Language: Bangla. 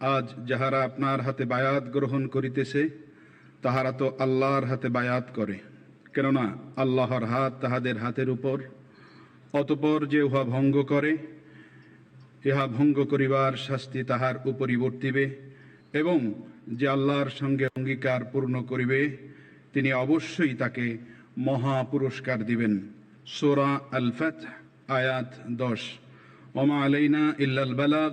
আজ যাহারা আপনার হাতে বায়াত গ্রহণ করিতেছে, তাহারা তো আল্লাহর হাতে বায়াত করে। কেননা আল্লাহর হাত তাহাদের হাতের উপর, অতপর যে উহা ভঙ্গ করে, ইহা ভঙ্গ করিবার শাস্তি তাহার উপরই বর্তিবে, এবং যে আল্লাহর সঙ্গে অঙ্গীকার পূর্ণ করিবে, তিনি অবশ্যই তাকে মহা পুরস্কার দিবেন। সোরা আল ফাত আয়াত দশ। ওমা আলাইনা ইল্লাল বালাগ